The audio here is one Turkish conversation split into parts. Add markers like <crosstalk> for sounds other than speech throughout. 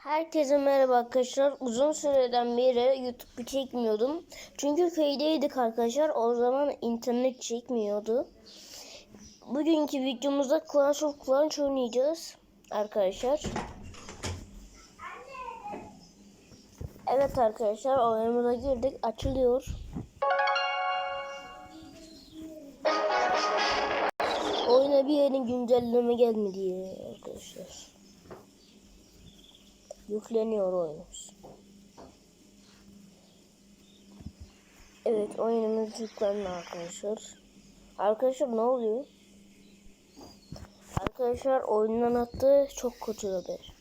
Herkese merhaba arkadaşlar. Uzun süreden beri YouTube çekmiyordum. Çünkü köydeydik arkadaşlar. O zaman internet çekmiyordu. Bugünkü videomuzda Clash of Clans oynayacağız arkadaşlar. Evet arkadaşlar oyunumuza girdik. Açılıyor. Oyuna bir yeni güncelleme gelmedi arkadaşlar. Yükleniyor oyunumuz. Evet oyunumuz yüklendi arkadaşlar. Arkadaşlar ne oluyor? Arkadaşlar oyundan attı çok kötü haber.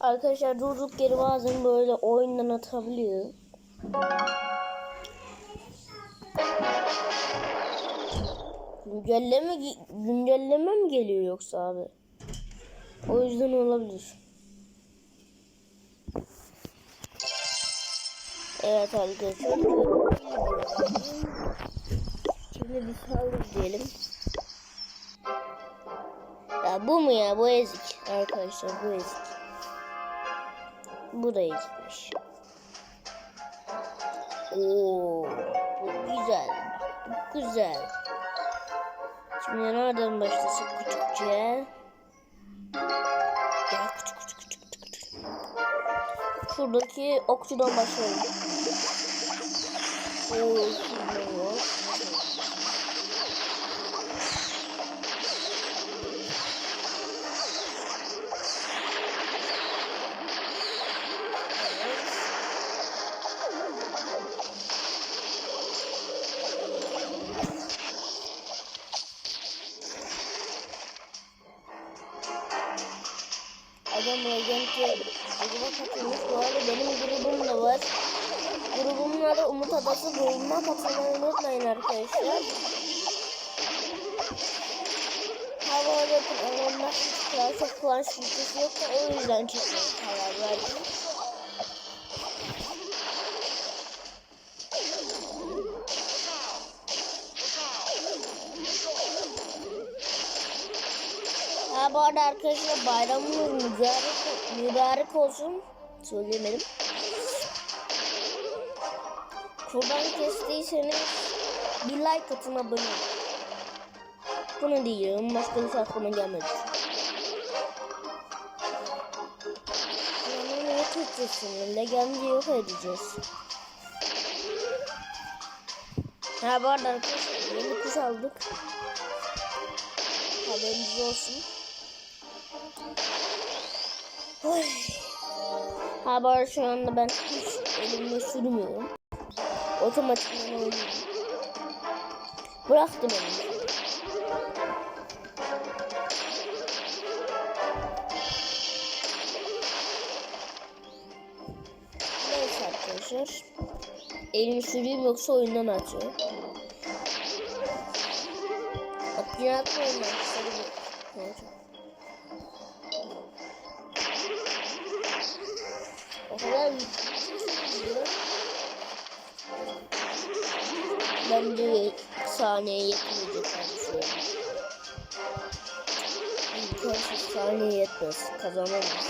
Arkadaşlar durduk yeri bazen böyle oyundan atabiliyor. Güncelleme güncelleme mi geliyor yoksa abi? O yüzden olabilir. Evet arkadaşlar. Şimdi bir saldır diyelim. Ya bu mu ya? Bu ezik. Arkadaşlar bu ezik. Bu da ezikmiş. Oo, bu güzel. Bu güzel. Şimdi nereden başlasak küçükçe? Şuradaki okçudan başlayalım. Oo, şurada var. Adı Umut Adası. Grubuma katılmayı unutmayın arkadaşlar. Ha bu arada ondan Clash of Clans videosu yok da o yüzden çekmeye karar verdim. Ha bu arada arkadaşlar bayramınız mübarek, mübarek olsun. Söyleyemedim. Kurban kestiyseniz bir like atın abone olun. Bunu diyeceğim. Başka bir şey aklıma gelmedi. Yani yok edeceğiz Legendi yok edeceğiz. Ha bu arada arkadaşlar yeni kuş aldık. Haberiniz olsun. Oy. Ha bu arada şu anda ben hiç elimle sürmüyorum. Otomatikman oynuyorum. Bıraktım elimi. Neyse arkadaşlar. Elimi süreyim yoksa oyundan atıyor. Atmıyorum ben. Evet. O kadar Ben de saniye yetmeyecek düşünüyorum. İmkansız saniye yetmez. Kazanamaz.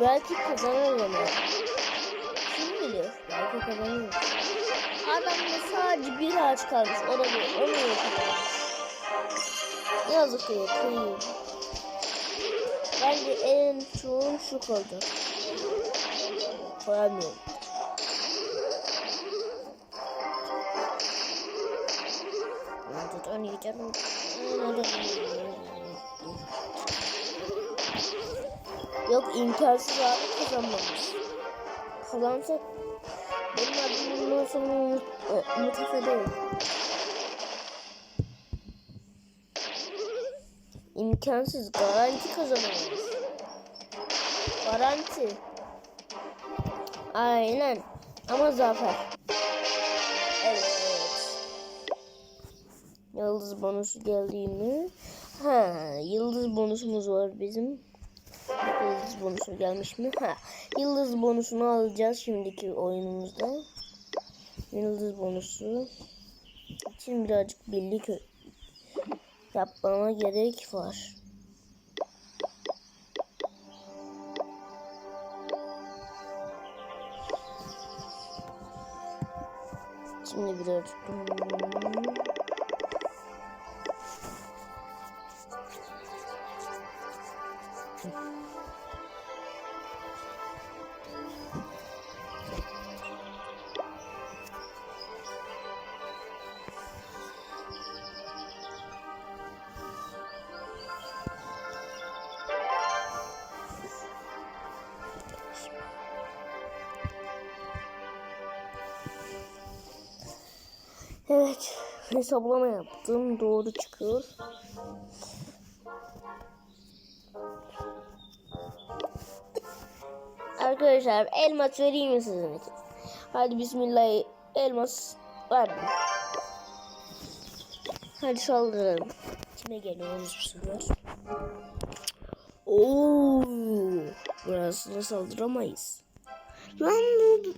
Belki kazanır ama. Kim bilir? Belki kazanır. Adamda sadece bir ağaç kalmış. O da bir. Onu yapamamış. Yazık ya. Kıyım. Bence en çoğun şu kaldı. Koyamıyorum. Yok imkansız abi kazanmamız. Kazansak benim adım bundan sonra Umut, Efe değil. İmkansız garanti kazanamayız. Garanti. Aynen. Ama zafer. Yıldız bonusu geldiğini. Ha, yıldız bonusumuz var bizim. Yıldız bonusu gelmiş mi? Ha, yıldız bonusunu alacağız şimdiki oyunumuzda. Yıldız bonusu. Şimdi birazcık birlik yapmama gerek var. Şimdi birazcık Hesaplama yaptım. Doğru çıkıyor. Arkadaşlar elmas vereyim mi sizin için? Hadi bismillah elmas verdim. Hadi saldıralım. Kime geliyoruz bu sefer? Oo, burasına saldıramayız. Lan bu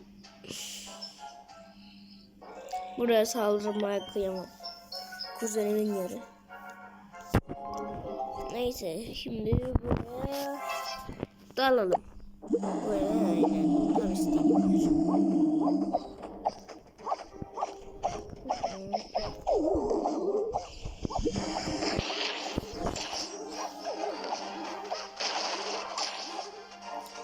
Buraya saldırmaya kıyamam. Kuzenimin yeri. Neyse şimdi buraya dalalım. Buraya aynen tam istediğim.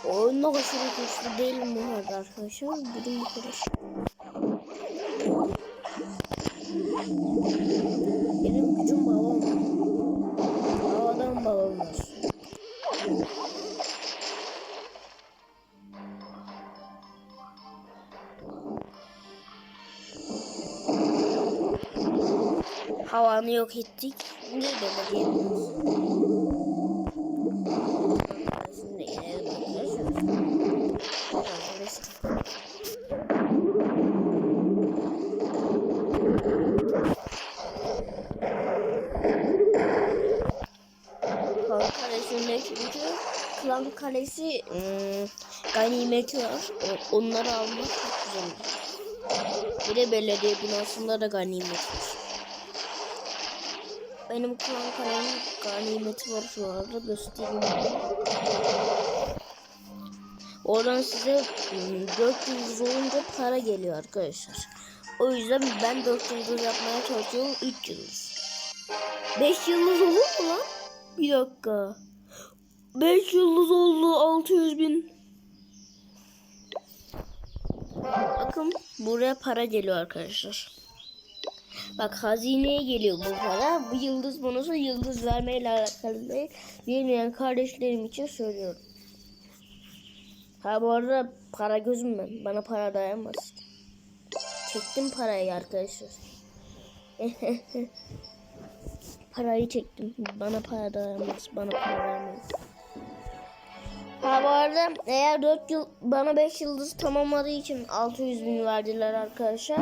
Oyunda aşırı güçlü değilim bu arada arkadaşlar. Dedim bu Havanı yok ettik. Demek yediniz? Şimdi. Klan kalesi ıı, ganimeti var. Onları almak çok güzel. Bir de belediye binasında da ganimet var. Benim klan kalemin ganimeti var şu anda göstereyim. Oradan size ıı, 4 yıldız olunca para geliyor arkadaşlar. O yüzden ben 4 yıldız yapmaya çalışıyorum 3 yıldız. 5 yıldız olur mu lan? Bir dakika. 5 yıldız oldu 600 bin. Bakın buraya para geliyor arkadaşlar. Bak hazineye geliyor bu para. Bu yıldız bonusu yıldız vermeyle alakalı değil. Bilmeyen kardeşlerim için söylüyorum. Ha bu arada para gözüm ben. Bana para dayanmaz. Çektim parayı arkadaşlar. <laughs> Parayı çektim. Bana para dayanmaz. Bana para vermeyin. Ha bu arada eğer 4 yıl bana 5 yıldız tamamladığı için 600 bin verdiler arkadaşlar.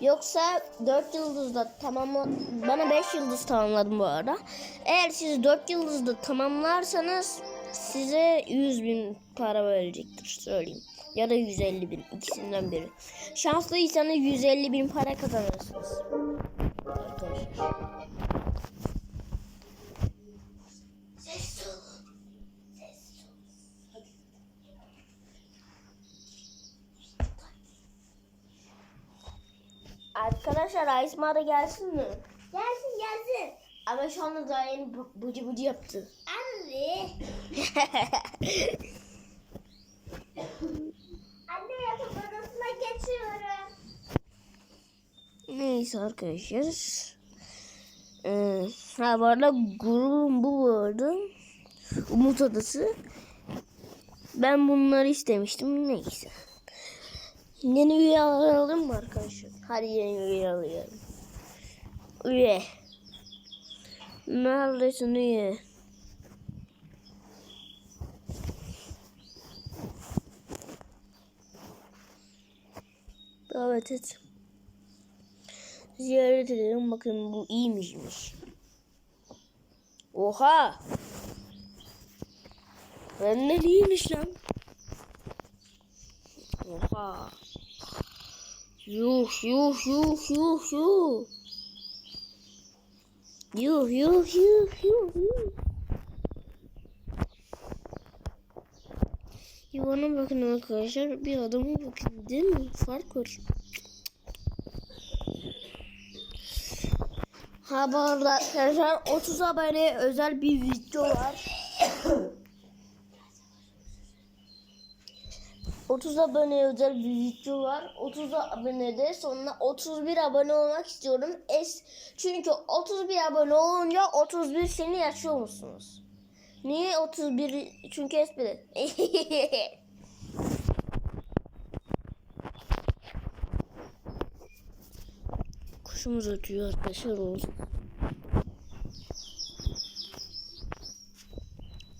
Yoksa 4 yıldızda tamamla bana 5 yıldız tamamladım bu arada. Eğer siz 4 yıldızda tamamlarsanız size 100 bin para verecektir söyleyeyim. Ya da 150 bin ikisinden biri. Şanslıysanız 150 bin para kazanırsınız. Arkadaşlar. Arkadaşlar Aysma gelsin mi? Gelsin gelsin. Ama şu anda daha yeni bu- bıcı bıcı yaptı. Anne. <laughs> Anne yatak odasına geçiyorum. Neyse arkadaşlar. Ee, ha bu arada grubum bu arada. Umut Adası. Ben bunları istemiştim. Neyse. Yeni üye alalım mı arkadaşlar? Hadi yeni üye alayım. Üye. Neredesin üye? Davet et. Ziyaret edelim bakın bu iyiymişmiş. Oha! Benden iyiymiş lan. Oha. Yuh yuh yuh yuh yuh. Yuh yuh yuh yuh yuh. Yuvana bakın arkadaşlar. Bir adamı bakın değil mi? Fark var. Ha bu arada arkadaşlar 30 abone özel bir video var. 30 abone özel bir video var. 30 abonede sonra 31 abone olmak istiyorum. Es çünkü 31 abone olunca 31 seni yaşıyor musunuz? Niye 31? Çünkü espri. <laughs> Kuşumuz ötüyor arkadaşlar olsun.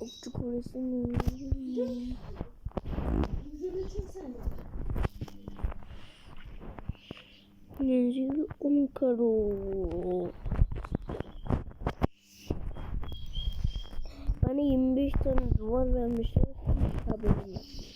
Okçu kulesi Nezir Ankara. Bana 25 tane duvar vermişler. Haberim yok.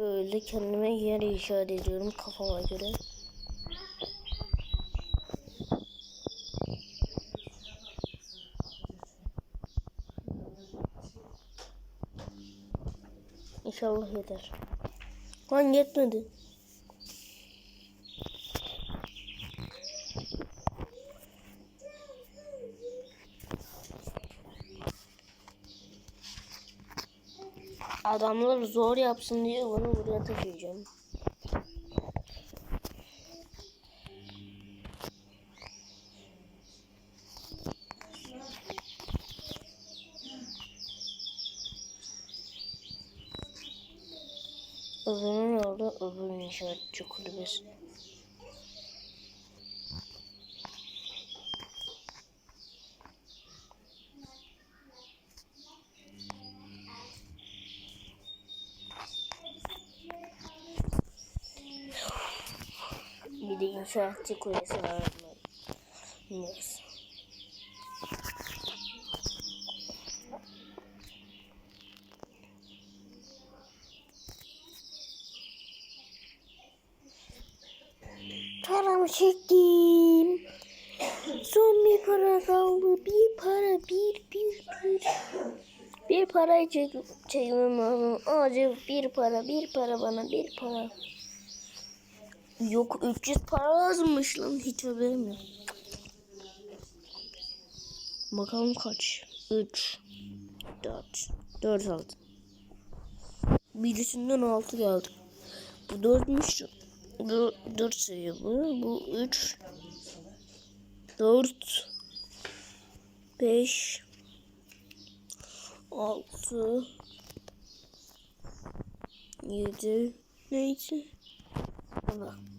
Böyle kendime yer işaret ediyorum kafama göre. İnşallah yeter. Lan yetmedi. Adamlar zor yapsın diye bunu buraya taşıyacağım. Öbürünün oldu, öbürünün inşaatçı kulübesi. İnşaatçı kulesi var. Neyse. Paramı çektim. Son bir para kaldı. Bir para, bir, bir, bir. Bir parayı çek çekmem lazım. Acil bir para, bir para bana, bir para. Yok 300 para lazımmış lan hiç haberim yok. Bakalım kaç? 3 4 4 aldı. Birisinden 6 geldi. Bu 4'müş. Bu 4 sayı bu. Bu 3 4 5 6 7 neyse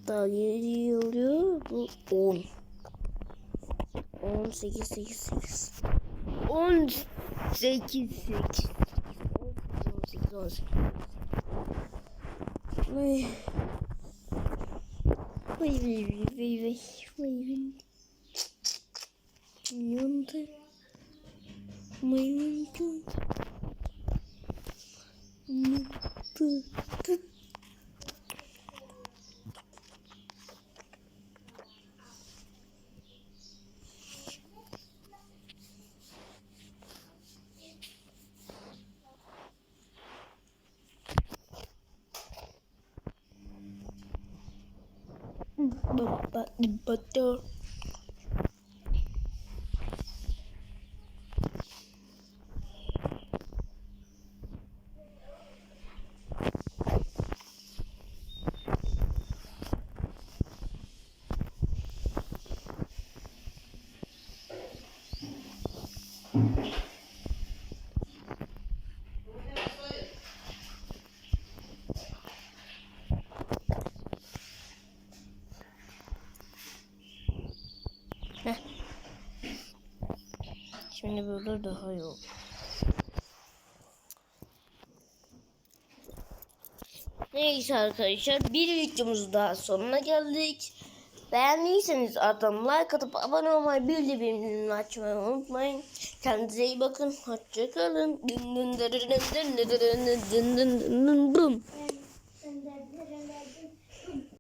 Daha 7 oluyor. Bu 10. 10 8 8 8. 10 8 8. 18 18. Vay. Vay vay vay vay vay vay. Yandı. Maymun yandı. Yandı. Şimdi böyle daha oldu. Neyse arkadaşlar bir videomuz daha sonuna geldik. Beğendiyseniz adam like atıp abone olmayı bildirimlerini açmayı unutmayın. Kendinize iyi bakın. Hoşçakalın. Dın dın dın dın dın dın dın dın dın dın dın dın.